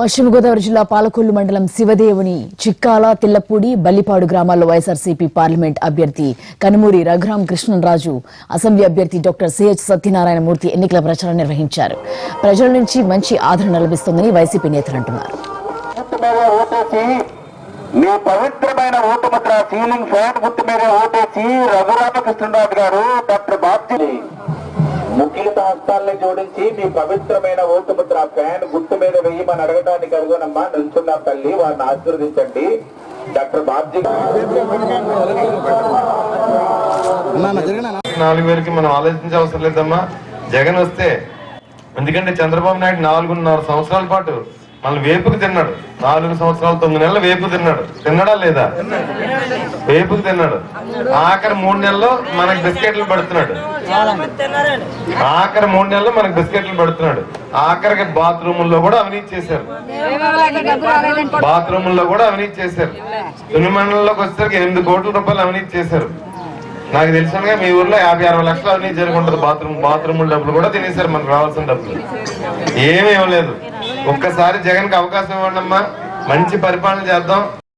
పశ్చిమ గోదావరి జిల్లా పాలకొల్లు మండలం శివదేవుని చిక్కాల తిల్లపూడి బల్లిపాడు గ్రామాల్లో వైఎస్ఆర్సీపీ పార్లమెంట్ అభ్యర్థి కనుమూరి రఘురాం కృష్ణరాజు అసెంబ్లీ అభ్యర్థి డాక్టర్ సిహెచ్ సత్యనారాయణ మూర్తి ఎన్నికల ప్రచారం నిర్వహించారు. ప్రజల నుంచి మంచి ఆదరణ లభిస్తోందని వైసీపీ నేతలు అంటున్నారు. మీ పవిత్రమైన ఓటు ముద్ర సీలింగ్ ఫ్యాన్ గుర్తు మీద ఓటేసి రఘురామకృష్ణరాజు గారు డాక్టర్ బాబ్జీ ముఖ్యులతో హస్తాలను జోడించి మీ పవిత్రమైన ఓటు ముద్ర ఫ్యాన్ గుర్తు మీద వేయమని అడగడానికి అడుగునమ్మా నిల్చున్న తల్లి వారిని ఆశీర్వదించండి. డాక్టర్ బాబ్జీ నాలుగు వేలకి మనం ఆలోచించే అవసరం లేదమ్మా. జగన్ వస్తే ఎందుకంటే చంద్రబాబు నాయుడు నాలుగున్నర సంవత్సరాల పాటు మళ్ళీ వేపుకు తిన్నాడు. నాలుగు సంవత్సరాలు తొమ్మిది నెలలు వేపు తిన్నాడు. తిన్నాడా లేదా? వేపుకు తిన్నాడు. ఆఖరి మూడు నెలల్లో మనకి బిస్కెట్లు పడుతున్నాడు. ఆఖరి మూడు నెలలు మనకు బిస్కెట్లు పడుతున్నాడు. ఆఖరికి బాత్రూముల్లో కూడా అవినీతి చేశారు. బాత్రూముల్లో కూడా అవినీతి చేశారు. తుని మండలంలోకి వచ్చేసరికి ఎనిమిది కోట్ల రూపాయలు అవినీతి చేశారు. నాకు తెలిసినగా మీ ఊర్లో యాభై అరవై లక్షలు అవినీతి జరుగుంటది. బాత్రూమ్ బాత్రూముల డబ్బులు కూడా తినేశారు. మనకు రావాల్సిన డబ్బులు. ఏమీ ఇవ్వలేదు. ఒక్కసారి జగన్కి అవకాశం ఇవ్వండి అమ్మా మంచి పరిపాలన చేద్దాం.